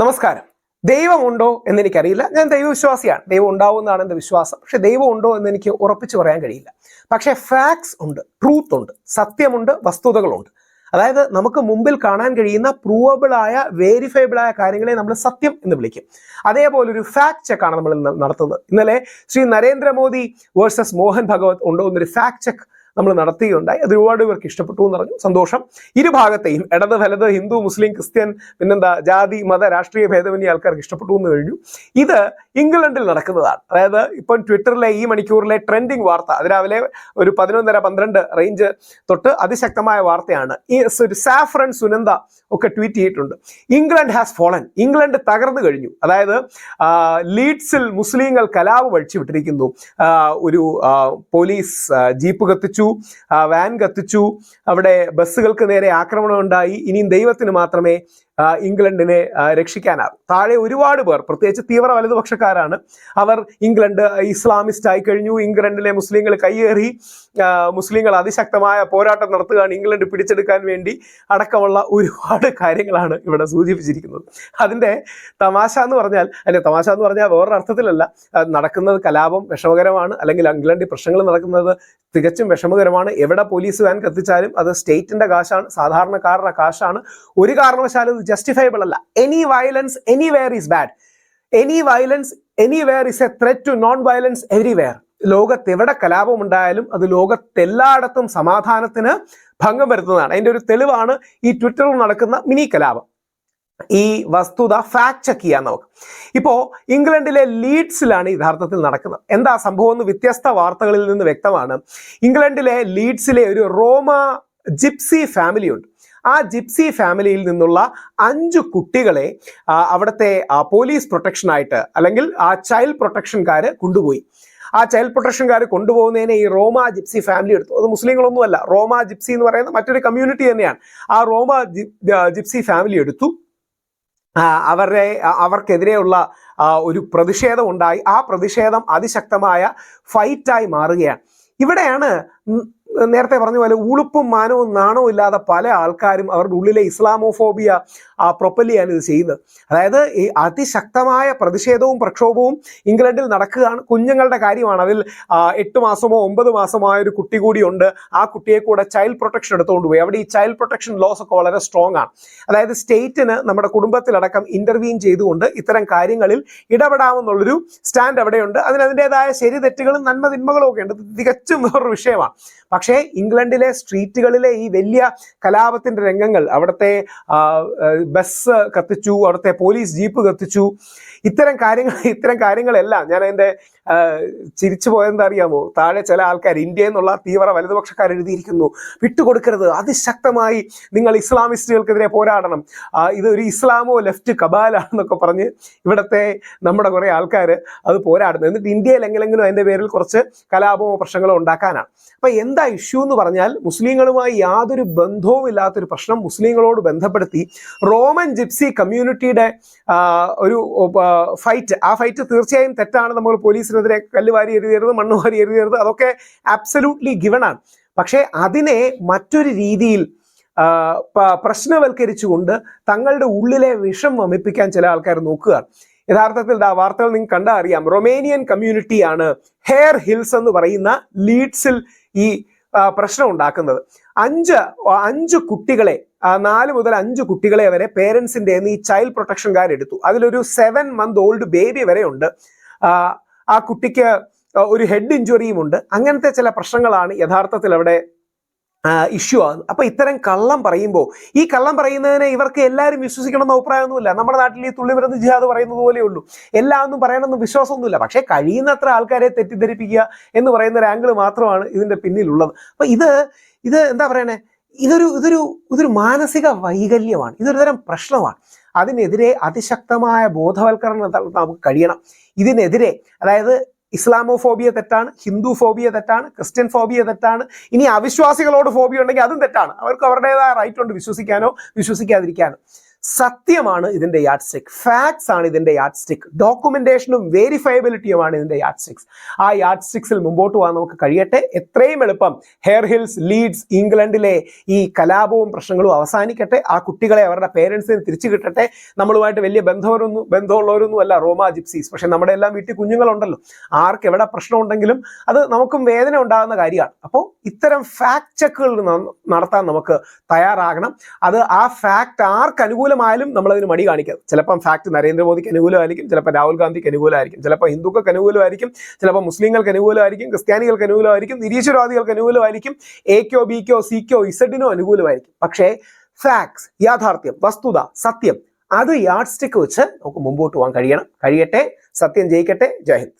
നമസ്കാരം. ദൈവമുണ്ടോ എന്ന് എനിക്കറിയില്ല ഞാൻ ദൈവവിശ്വാസിയാണ്. ദൈവം ഉണ്ടാവുമെന്നാണ് എന്റെ വിശ്വാസം. പക്ഷെ ദൈവം ഉണ്ടോ എന്ന് എനിക്ക് ഉറപ്പിച്ചു പറയാൻ കഴിയില്ല. പക്ഷെ ഫാക്ട്സ് ഉണ്ട് ട്രൂത്ത് ഉണ്ട് സത്യമുണ്ട് വസ്തുതകളുണ്ട്. അതായത് നമുക്ക് മുമ്പിൽ കാണാൻ കഴിയുന്ന പ്രൂവബിൾ ആയ കാര്യങ്ങളെ നമ്മൾ സത്യം എന്ന് വിളിക്കും. അതേപോലെ ഒരു ഫാക്ട് ചെക്ക് ആണ് നമ്മൾ നടത്തുന്നത്. ഇന്നലെ ശ്രീ നരേന്ദ്രമോദി വേഴ്സസ് മോഹൻ ഭഗവത് ഉണ്ടോ എന്നൊരു ഫാക്ട് ചെക്ക് നമ്മൾ നടത്തുകയുണ്ടായി. അത് ഒരുപാട് പേർക്ക് ഇഷ്ടപ്പെട്ടു എന്ന് പറഞ്ഞു. സന്തോഷം. ഇരുഭാഗത്തെയും ഇടത് വലത് ഹിന്ദു മുസ്ലിം ക്രിസ്ത്യൻ പിന്നെന്താ ജാതി മത രാഷ്ട്രീയ ഭേദമന്യ ആൾക്കാർക്ക് ഇഷ്ടപ്പെട്ടു എന്ന് കഴിഞ്ഞു. ഇത് ഇംഗ്ലണ്ടിൽ നടക്കുന്നതാണ്. അതായത് ഇപ്പം ട്വിറ്ററിലെ ഈ മണിക്കൂറിലെ ട്രെൻഡിങ് വാർത്ത അതിരാവിലെ ഒരു പതിനൊന്നര പന്ത്രണ്ട് റേഞ്ച് തൊട്ട് അതിശക്തമായ വാർത്തയാണ്. ഈ സാഫ്രൻ സുനന്ദ ഒക്കെ ട്വീറ്റ് ചെയ്തിട്ടുണ്ട്. ഇംഗ്ലണ്ട് ഹാസ് ഫോളൻ ഇംഗ്ലണ്ട് തകർന്നു കഴിഞ്ഞു. അതായത് ലീഡ്സിൽ മുസ്ലിങ്ങൾ കലാവ് വഴിച്ചു വിട്ടിരിക്കുന്നു. ഒരു പോലീസ് ജീപ്പ് കത്തിച്ചു. വാൻ കത്തിച്ചു. അവിടെ ബസ്സുകൾക്ക് നേരെ ആക്രമണം ഉണ്ടായി ഇനിയും ദൈവത്തിന് മാത്രമേ ഇംഗ്ലണ്ടിനെ രക്ഷിക്കാനാകും. താഴെ ഒരുപാട് പേർ പ്രത്യേകിച്ച് തീവ്ര വലതുപക്ഷക്കാരാണ് അവർ ഇംഗ്ലണ്ട് ഇസ്ലാമിസ്റ്റ് ആയി കഴിഞ്ഞു. ഇംഗ്ലണ്ടിലെ മുസ്ലിങ്ങൾ കയ്യേറി മുസ്ലിങ്ങൾ അതിശക്തമായ പോരാട്ടം നടത്തുകയാണ് ഇംഗ്ലണ്ട് പിടിച്ചെടുക്കാൻ വേണ്ടി അടക്കമുള്ള ഒരുപാട് കാര്യങ്ങളാണ് ഇവിടെ സൂചിപ്പിച്ചിരിക്കുന്നത്. അതിന്റെ തമാശ എന്ന് പറഞ്ഞാൽ അല്ലെ തമാശ എന്ന് പറഞ്ഞാൽ വേറൊരു അർത്ഥത്തിലല്ല. നടക്കുന്നത് കലാപം വിഷമകരമാണ്. അല്ലെങ്കിൽ ഇംഗ്ലണ്ടിൽ പ്രശ്നങ്ങൾ നടക്കുന്നത് തികച്ചും വിഷമകരമാണ്. എവിടെ പോലീസ് വാൻ കത്തിച്ചാലും അത് സ്റ്റേറ്റിന്റെ കാശാണ് സാധാരണക്കാരുടെ കാശാണ്. ഒരു കാരണവശാലും ജസ്റ്റിഫയബിൾ അല്ല. Any violence anywhere is bad any violence anywhere is a threat to non violence everywhere ലോകത്ത് എവിടെ കലാപം ഉണ്ടായാലും അത് ലോകത്തെല്ലായിടത്തും സമാധാനത്തിന് ഭംഗം വരുത്തുന്നതാണ്. അതിന്റെ ഒരു തെളിവാണ് ഈ ട്വിറ്ററിൽ നടക്കുന്ന മിനി കലാപം. ഈ വസ്തുത ഫാക്ട് ചെക്ക് ചെയ്യാൻ നമുക്ക്. ഇപ്പോ ഇംഗ്ലണ്ടിലെ ലീഡ്സിലാണ് യഥാർത്ഥത്തിൽ നടക്കുന്നത്. എന്താ സംഭവം എന്ന് വ്യത്യസ്ത വാർത്തകളിൽ നിന്ന് വ്യക്തമാണ്. ഇംഗ്ലണ്ടിലെ ലീഡ്സിലെ ഒരു റോമ ജിപ്സി ഫാമിലി ഉണ്ട്. ആ ജിപ്സി ഫാമിലിയിൽ നിന്നുള്ള അഞ്ച് കുട്ടികളെ അവിടുത്തെ പോലീസ് പ്രൊട്ടക്ഷനായിട്ട് അല്ലെങ്കിൽ ആ ചൈൽഡ് പ്രൊട്ടക്ഷൻകാര് കൊണ്ടുപോയി. ആ ചൈൽഡ് പ്രൊട്ടക്ഷൻകാർ കൊണ്ടുപോകുന്നതിനെ ഈ റോമ ജിപ്സി ഫാമിലി എടുത്തു. അത് മുസ്ലിങ്ങളൊന്നുമല്ല. റോമ ജിപ്സി എന്ന് പറയുന്നത് മറ്റൊരു കമ്മ്യൂണിറ്റി തന്നെയാണ്. ആ റോമ ജിപ്സി ഫാമിലി എടുത്തു. അവരെ അവരുടെ അവർക്കെതിരെയുള്ള ഒരു പ്രതിഷേധം ഉണ്ടായി. ആ പ്രതിഷേധം അതിശക്തമായ ഫൈറ്റായി മാറുകയാണ്. ഇവിടെയാണ് നേരത്തെ പറഞ്ഞ പോലെ ഉളുപ്പും മാനവും നാണവും ഇല്ലാതെ പല ആൾക്കാരും അവരുടെ ഉള്ളിലെ ഇസ്ലാമോഫോബിയ പ്രൊപ്പൽ ചെയ്യാൻ ഇത് ചെയ്യുന്നത്. അതായത് ഈ അതിശക്തമായ പ്രതിഷേധവും പ്രക്ഷോഭവും ഇംഗ്ലണ്ടിൽ നടക്കുകയാണ്. കുഞ്ഞുങ്ങളുടെ കാര്യമാണ്. അതിൽ എട്ട് മാസമോ ഒമ്പത് മാസമോ ആയ ഒരു കുട്ടി കൂടിയുണ്ട് ആ കുട്ടിയെ കൂടെ ചൈൽഡ് പ്രൊട്ടക്ഷൻ എടുത്തുകൊണ്ട് പോയി. അവിടെ ഈ ചൈൽഡ് പ്രൊട്ടക്ഷൻ ലോസ് ഒക്കെ വളരെ സ്ട്രോങ് ആണ്. അതായത് സ്റ്റേറ്റിന് നമ്മുടെ കുടുംബത്തിലടക്കം ഇന്റർവീൻ ചെയ്തുകൊണ്ട് ഇത്തരം കാര്യങ്ങളിൽ ഇടപെടാമെന്നുള്ളൊരു സ്റ്റാൻഡ് അവിടെയുണ്ട്. അതിന് അതിന്റെതായ ശരി തെറ്റുകളും നന്മ തിന്മകളും ഒക്കെ ഉണ്ട് തികച്ചും വേറൊരു വിഷയമാണ്. പക്ഷേ ഇംഗ്ലണ്ടിലെ സ്ട്രീറ്റുകളിലെ ഈ വലിയ കലാപത്തിന്റെ രംഗങ്ങൾ അവിടുത്തെ ബസ് കത്തിച്ചു അവിടുത്തെ പോലീസ് ജീപ്പ് കത്തിച്ചു ഇത്തരം കാര്യങ്ങൾ ഇത്തരം കാര്യങ്ങളെല്ലാം ഞാൻ എന്റെ ചിരിച്ചു പോയെന്താ അറിയാമോ? താഴെ ചില ആൾക്കാർ ഇന്ത്യ എന്നുള്ള തീവ്ര വലതുപക്ഷക്കാർ എഴുതിയിരിക്കുന്നു. വിട്ടുകൊടുക്കരുത്. അതിശക്തമായി നിങ്ങൾ ഇസ്ലാമിസ്റ്റുകൾക്കെതിരെ പോരാടണം. ഇത് ഇതൊരു ഇസ്ലാമോ ലെഫ്റ്റ് കബാലാണെന്നൊക്കെ പറഞ്ഞ് ഇവിടുത്തെ നമ്മുടെ കുറേ ആൾക്കാർ അത് പോരാടുന്നു. എന്നിട്ട് ഇന്ത്യയിൽ എങ്ങനെങ്കിലും അതിന്റെ പേരിൽ കുറച്ച് കലാപമോ പ്രശ്നങ്ങളോ ഉണ്ടാക്കാനാണ്. അപ്പൊ എന്താ ഇഷ്യൂ എന്ന് പറഞ്ഞാൽ മുസ്ലിങ്ങളുമായി യാതൊരു ബന്ധവും ഇല്ലാത്തൊരു പ്രശ്നം മുസ്ലിങ്ങളോട് ബന്ധപ്പെടുത്തി റോമൻ ജിപ്സി കമ്മ്യൂണിറ്റിയുടെ ഒരു ഫൈറ്റ്. ആ ഫൈറ്റ് തീർച്ചയായും തെറ്റാണ് നമ്മൾ പോലീസിനെതിരെ കല്ല് വാരി എഴുതിയരുത് മണ്ണ് വാരി എഴുതിയരുത് അതൊക്കെ ആബ്സല്യൂട്ട്ലി ഗിവൺ ആണ്. പക്ഷേ അതിനെ മറ്റൊരു രീതിയിൽ പ്രശ്നവൽക്കരിച്ചുകൊണ്ട് തങ്ങളുടെ ഉള്ളിലെ വിഷം വമിപ്പിക്കാൻ ചില ആൾക്കാർ നോക്കുക യഥാർത്ഥത്തിൽ ആ വാർത്തകൾ നിങ്ങൾ കണ്ടാൽ അറിയാം. റൊമേനിയൻ കമ്മ്യൂണിറ്റിയാണ് ഹെയർ ഹിൽസ് എന്ന് പറയുന്ന ലീഡ്സിൽ ഈ പ്രശ്നം ഉണ്ടാക്കുന്നത്. അഞ്ച് അഞ്ച് കുട്ടികളെ നാല് മുതൽ അഞ്ച് കുട്ടികളെ വരെ പേരൻസിന്റെ ഈ ചൈൽഡ് പ്രൊട്ടക്ഷൻകാരെടുത്തു അതിലൊരു സെവൻ മന്ത് ഓൾഡ് ബേബി വരെ ഉണ്ട് ആ, കുട്ടിക്ക് ഒരു ഹെഡ് ഇഞ്ചുറിയും ഉണ്ട്. അങ്ങനത്തെ ചില പ്രശ്നങ്ങളാണ് യഥാർത്ഥത്തിൽ അവിടെ ഇഷ്യൂ ആകുന്നത് അപ്പൊ ഇത്തരം കള്ളം പറയുമ്പോൾ ഈ കള്ളം പറയുന്നതിനെ ഇവർക്ക് എല്ലാവരും വിശ്വസിക്കണം എന്ന അഭിപ്രായമൊന്നുമില്ല. നമ്മുടെ നാട്ടിൽ ഈ തുള്ളിമരുന്ന് ജിഹാദ് പറയുന്നത് പോലെ ഉള്ളൂ. എല്ലാം ഒന്നും പറയണമെന്ന് വിശ്വാസമൊന്നുമില്ല. പക്ഷേ കഴിയുന്നത്ര ആൾക്കാരെ തെറ്റിദ്ധരിപ്പിക്കുക എന്ന് പറയുന്ന ഒരു ആംഗിൾ മാത്രമാണ് ഇതിന്റെ പിന്നിലുള്ളത്. അപ്പൊ ഇത് ഇത് എന്താ പറയണേ? ഇതൊരു ഇതൊരു ഇതൊരു മാനസിക വൈകല്യമാണ്. ഇതൊരു തരം പ്രശ്നമാണ്. അതിനെതിരെ അതിശക്തമായ ബോധവൽക്കരണം നമുക്ക് കഴിയണം. ഇതിനെതിരെ അതായത് ഇസ്ലാമോഫോബിയ തെറ്റാണ് ഹിന്ദു ഫോബിയ തെറ്റാണ് ക്രിസ്ത്യൻ ഫോബിയ തെറ്റാണ് ഇനി അവിശ്വാസികളോട് ഫോബിയ ഉണ്ടെങ്കിൽ അതും തെറ്റാണ്. അവർക്ക് അവരുടേതായ റൈറ്റ് ഉണ്ട് വിശ്വസിക്കാനോ വിശ്വസിക്കാതിരിക്കാനോ. സത്യമാണ് ഇതിന്റെ യാഡ് സ്റ്റിക് ഫാക്ട്സ് ആണ് ഇതിന്റെ യാഡ് സ്റ്റിക് ഡോക്യുമെന്റേഷനും വെരിഫയബിലിറ്റിയുമാണ് ഇതിന്റെ യാഡ് സ്റ്റിക്സ് ആ യാഡ് സ്റ്റിക്സിൽ മുമ്പോട്ട് പോകാൻ നമുക്ക് കഴിയട്ടെ. എത്രയും എളുപ്പം. ഹെയർ ഹിൽസ് ലീഡ്സ് ഇംഗ്ലണ്ടിലെ ഈ കലാപവും പ്രശ്നങ്ങളും അവസാനിക്കട്ടെ. ആ കുട്ടികളെ അവരുടെ പേരൻസിന് തിരിച്ചു കിട്ടട്ടെ. നമ്മളുമായിട്ട് വലിയ ബന്ധവരൊന്നും ബന്ധമുള്ളവരൊന്നും അല്ല റോമ ജിപ്സീസ്. പക്ഷെ നമ്മുടെ എല്ലാം വീട്ടിൽ കുഞ്ഞുങ്ങളുണ്ടല്ലോ. ആർക്ക് എവിടെ പ്രശ്നം ഉണ്ടെങ്കിലും അത് നമുക്കും വേദന ഉണ്ടാകുന്ന കാര്യമാണ്. അപ്പോൾ ഇത്തരം ഫാക്ട് ചെക്കുകൾ നടത്താൻ നമുക്ക് തയ്യാറാകണം. അത് ആ ഫാക്ട് ആർക്ക് അനുകൂലമായാലും നമ്മളതിന് മടി കാണിക്കാം ചിലപ്പം ഫാക്ട് നരേന്ദ്രമോദിക്ക് അനുകൂലമായിരിക്കും ചിലപ്പോൾ രാഹുൽ ഗാന്ധിക്ക് അനുകൂലമായിരിക്കും ചിലപ്പോൾ ഹിന്ദുക്കൾക്ക് അനുകൂലമായിരിക്കും ചിലപ്പോൾ മുസ്ലിങ്ങൾക്ക് അനുകൂലമായിരിക്കും ക്രിസ്ത്യാനികൾക്ക് അനുകൂലമായിരിക്കും നിരീശ്വരവാദികൾക്ക് അനുകൂലമായിരിക്കും എക്കോ ബിക്കോ സിക്കോ ഇസഡിനോ അനുകൂലമായിരിക്കും. പക്ഷേ ഫാക്ട്സ് യാഥാർത്ഥ്യം വസ്തുത സത്യം അത് യാഡ് സ്റ്റിക്ക് വെച്ച് നമുക്ക് മുമ്പോട്ട് പോകാൻ കഴിയണം. കഴിയട്ടെ. സത്യം ജയിക്കട്ടെ. ജയ് ഹിന്ദ്.